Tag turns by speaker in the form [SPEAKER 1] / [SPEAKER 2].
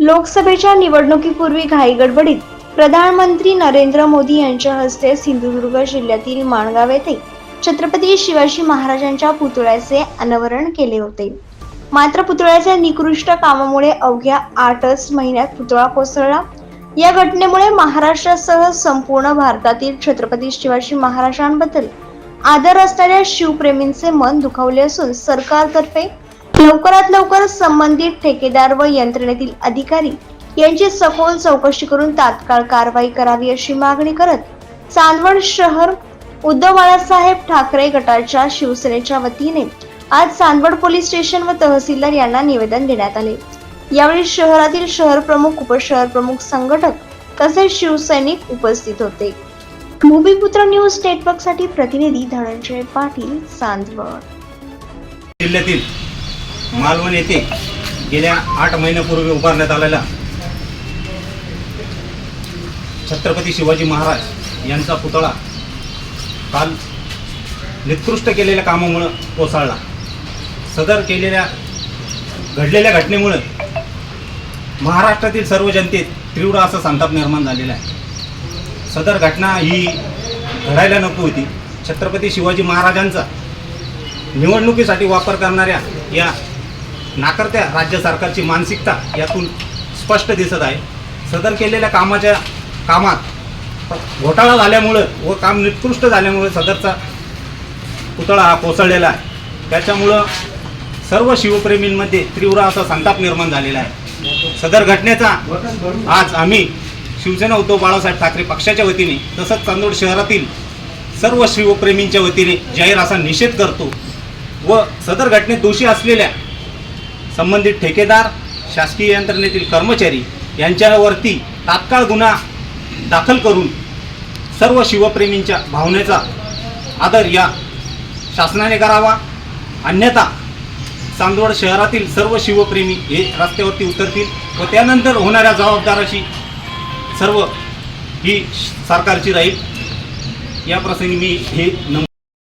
[SPEAKER 1] लोकसभेच्या निवडणुकीपूर्वी घाईगडबडीत प्रधानमंत्री नरेंद्र मोदी यांच्या हस्ते सिंधुदुर्ग जिल्ह्यातील माणगाव येथे छत्रपती शिवाजी महाराजांच्या पुतळ्याचे अनावरण केले होते. मात्र पुतळ्याच्या निकृष्ट कामामुळे अवघ्या आठच महिन्यात पुतळा कोसळला. या घटनेमुळे महाराष्ट्रासह संपूर्ण भारतातील छत्रपती शिवाजी महाराजांबद्दल आदर असणाऱ्या शिवप्रेमींचे मन दुखावले असून सरकारतर्फे लवकरात लवकर संबंधित ठेकेदार व यंत्रणेतील अधिकारी यांची सखोल चौकशी करून तात्काळ कारवाई करावी अशी मागणी करत चांदवड शहर उद्धव बाळासाहेब ठाकरे गटाच्या शिवसेनेच्या वतीने आज चांदवड पोलीस स्टेशन व तहसीलदार यांना निवेदन देण्यात आले. यावेळी शहरातील शहर प्रमुख उपशहर प्रमुख संघटक तसेच शिवसैनिक उपस्थित होते. भूमिपुत्र न्यूज नेटवर्कसाठी प्रतिनिधी धनंजय पाटील चांदवड.
[SPEAKER 2] जिल्ह्यातील मालवण येथे गेल्या आठ महिन्यापूर्वी उभारण्यात आलेला छत्रपती शिवाजी महाराज यांचा पुतळा काल निकृष्ट केलेल्या कामामुळं कोसळला. सदर केलेल्या घडलेल्या घटनेमुळं महाराष्ट्रातील सर्व जनतेत तीव्र असा संताप निर्माण झालेला आहे. सदर घटना ही घडायला नको होती. छत्रपती शिवाजी महाराजांचा निवडणुकीसाठी वापर करणाऱ्या या नाकर्त्या राज्य सरकारची मानसिकता यातून स्पष्ट दिसत आहे. सदर केलेल्या कामाच्या कामात घोटाळा झाल्यामुळं व काम निकृष्ट झाल्यामुळं सदरचा पुतळा हा कोसळलेला आहे. त्याच्यामुळं सर्व शिवप्रेमींमध्ये तीव्र असा संताप निर्माण झालेला आहे. सदर घटनेचा आज आम्ही शिवसेना उद्धव बाळासाहेब ठाकरे पक्षाच्या वतीने तसंच चांदोड शहरातील सर्व शिवप्रेमींच्या वतीने जाहीर असा निषेध करतो व सदर घटनेत दोषी असलेल्या संबंधित ठेकेदार शासकीय यंत्रणेतील कर्मचारी यांच्यावरती तात्काळ गुन्हा दाखल करून सर्व शिवप्रेमींच्या भावनेचा आदर या शासनाने करावा. अन्यथा चांदवड शहरातील सर्व शिवप्रेमी हे रस्त्यावरती उतरतील व त्यानंतर होणाऱ्या जबाबदाराशी सर्व ही सरकारची राहील. या प्रसंगी मी हे नम